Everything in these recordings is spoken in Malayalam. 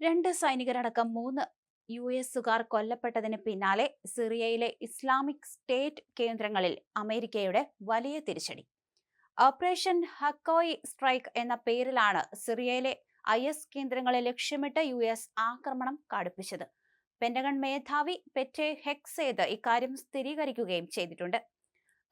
രണ്ട് സൈനികരടക്കം മൂന്ന് യു എസുകാർ കൊല്ലപ്പെട്ടതിന് പിന്നാലെ സിറിയയിലെ ഇസ്ലാമിക് സ്റ്റേറ്റ് കേന്ദ്രങ്ങളിൽ അമേരിക്കയുടെ വലിയ തിരിച്ചടി. ഓപ്പറേഷൻ ഹക്കോയി സ്ട്രൈക്ക് എന്ന പേരിലാണ് സിറിയയിലെ ഐ എസ് കേന്ദ്രങ്ങളെ ലക്ഷ്യമിട്ട് യു എസ് ആക്രമണം കടുപ്പിച്ചത് പെന്റഗൺ മേധാവി പെറ്റെ ഹെക്സേത് ഇക്കാര്യം സ്ഥിരീകരിക്കുകയും ചെയ്തിട്ടുണ്ട്.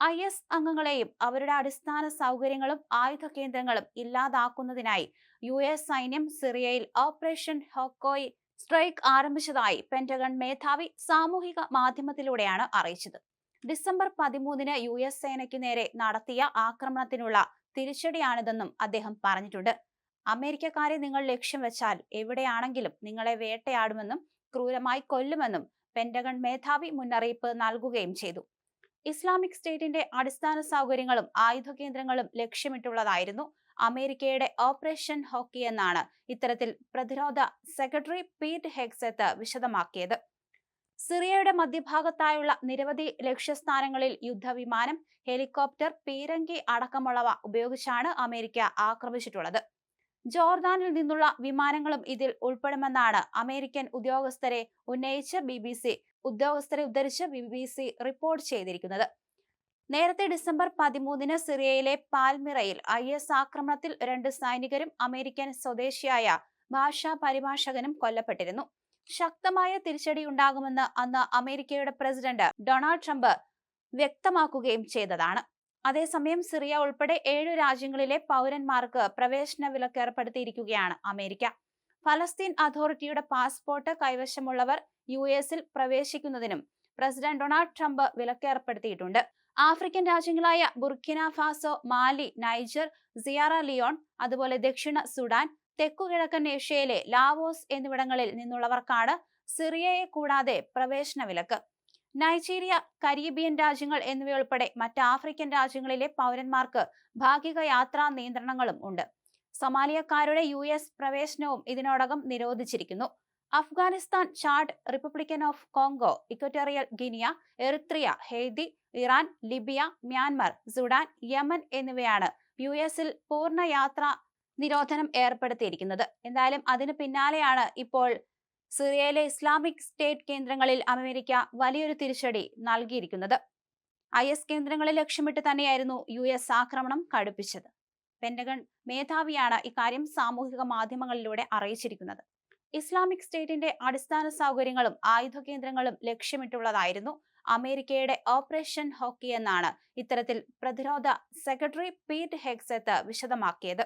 ഐ എസ് അംഗങ്ങളെയും അവരുടെ അടിസ്ഥാന സൗകര്യങ്ങളും ആയുധ കേന്ദ്രങ്ങളും ഇല്ലാതാക്കുന്നതിനായി യു എസ് സൈന്യം സിറിയയിൽ ഓപ്പറേഷൻ ഹോക്കോയ് സ്ട്രൈക്ക് ആരംഭിച്ചതായി പെന്റഗൺ മേധാവി സാമൂഹിക മാധ്യമത്തിലൂടെയാണ് അറിയിച്ചത്. ഡിസംബർ പതിമൂന്നിന് യു എസ് സേനയ്ക്ക് നേരെ നടത്തിയ ആക്രമണത്തിനുള്ള തിരിച്ചടിയാണിതെന്നും അദ്ദേഹം പറഞ്ഞിട്ടുണ്ട്. അമേരിക്കക്കാരെ നിങ്ങൾ ലക്ഷ്യം വെച്ചാൽ എവിടെയാണെങ്കിലും നിങ്ങളെ വേട്ടയാടുമെന്നും ക്രൂരമായി കൊല്ലുമെന്നും പെന്റഗൺ മേധാവി മുന്നറിയിപ്പ് നൽകുകയും ചെയ്തു. ഇസ്ലാമിക് സ്റ്റേറ്റിന്റെ അടിസ്ഥാന സൗകര്യങ്ങളും ആയുധ കേന്ദ്രങ്ങളും ലക്ഷ്യമിട്ടുള്ളതായിരുന്നു അമേരിക്കയുടെ ഓപ്പറേഷൻ ഹോക്കി എന്നാണ് ഇത്തരത്തിൽ പ്രതിരോധ സെക്രട്ടറി പീറ്റ് ഹെക്സെത്ത് വിശദമാക്കിയത്. സിറിയയുടെ മധ്യഭാഗത്തായുള്ള നിരവധി ലക്ഷ്യസ്ഥാനങ്ങളിൽ യുദ്ധവിമാനം ഹെലികോപ്റ്റർ പീരങ്കി അടക്കമുള്ളവ ഉപയോഗിച്ചാണ് അമേരിക്ക ആക്രമിച്ചിട്ടുള്ളത്. ജോർദാനിൽ നിന്നുള്ള വിമാനങ്ങളും ഇതിൽ ഉൾപ്പെടുമെന്നാണ് അമേരിക്കൻ ഉദ്യോഗസ്ഥരെ ഉന്നയിച്ച് ബി ബി സി ഉദ്യോഗസ്ഥരെ ഉദ്ധരിച്ച് ബി ബി സി റിപ്പോർട്ട് ചെയ്തിരിക്കുന്നത്. നേരത്തെ ഡിസംബർ പതിമൂന്നിന് സിറിയയിലെ പാൽമിറയിൽ ഐ എസ് ആക്രമണത്തിൽ രണ്ട് സൈനികരും അമേരിക്കൻ സ്വദേശിയായ ഭാഷാ പരിഭാഷകനും കൊല്ലപ്പെട്ടിരുന്നു. ശക്തമായ തിരിച്ചടി ഉണ്ടാകുമെന്ന് അന്ന് അമേരിക്കയുടെ പ്രസിഡന്റ് ഡൊണാൾഡ് ട്രംപ് വ്യക്തമാക്കുകയും ചെയ്തതാണ്. അതേസമയം സിറിയ ഉൾപ്പെടെ ഏഴ് രാജ്യങ്ങളിലെ പൗരന്മാർക്ക് പ്രവേശന വിലക്ക് ഏർപ്പെടുത്തിയിരിക്കുകയാണ് അമേരിക്ക. ഫലസ്തീൻ അതോറിറ്റിയുടെ പാസ്പോർട്ട് കൈവശമുള്ളവർ യു എസിൽ പ്രവേശിക്കുന്നതിനും പ്രസിഡന്റ് ഡൊണാൾഡ് ട്രംപ് വിലക്ക് ഏർപ്പെടുത്തിയിട്ടുണ്ട്. African രാജ്യങ്ങളായ Burkina Faso Mali Niger Sierra Leone അതുപോലെ ദക്ഷിണ സുഡാൻ തെക്കുകിഴക്കൻ ഏഷ്യയിലെ ലാവോസ് എന്നിവിടങ്ങളിൽ നിന്നുള്ളവർക്കാണ് സിറിയയെ കൂടാതെ പ്രവേശന വിലക്ക്. നൈജീരിയ കരീബിയൻ രാജ്യങ്ങൾ എന്നിവയുൾപ്പെടെ മറ്റ് ആഫ്രിക്കൻ രാജ്യങ്ങളിലെ പൗരന്മാർക്ക് ഭാഗിക യാത്രാ നിയന്ത്രണങ്ങളും ഉണ്ട്. സൊമാലിയക്കാരുടെ യു എസ് പ്രവേശനവും ഇതിനോടകം നിരോധിച്ചിരിക്കുന്നു. Afghanistan Chad Republican of Congo Equatorial Guinea Eritrea Haiti Iran Libya Myanmar Sudan Yemen എന്നിവയാണ് യു എസിൽ പൂർണ യാത്രാ നിരോധനം ഏർപ്പെടുത്തിയിരിക്കുന്നത്. എന്തായാലും അതിന് പിന്നാലെയാണ് ഇപ്പോൾ സിറിയയിലെ ഇസ്ലാമിക് സ്റ്റേറ്റ് കേന്ദ്രങ്ങളിൽ അമേരിക്ക വലിയൊരു തിരിച്ചടി നൽകിയിരിക്കുന്നത്. ഐ എസ് കേന്ദ്രങ്ങളെ ലക്ഷ്യമിട്ട് തന്നെയായിരുന്നു യു എസ് ആക്രമണം കടുപ്പിച്ചത്. പെന്റഗൺ മേധാവിയാണ് ഇക്കാര്യം സാമൂഹിക മാധ്യമങ്ങളിലൂടെ അറിയിച്ചിരിക്കുന്നത്. ഇസ്ലാമിക് സ്റ്റേറ്റിന്റെ അടിസ്ഥാന സൗകര്യങ്ങളും ആയുധ കേന്ദ്രങ്ങളും ലക്ഷ്യമിട്ടുള്ളതായിരുന്നു അമേരിക്കയുടെ ഓപ്പറേഷൻ ഹോക്കി എന്നാണ് ഇത്തരത്തിൽ പ്രതിരോധ സെക്രട്ടറി പീറ്റ് ഹെക്സെത്ത് വിശദമാക്കിയത്.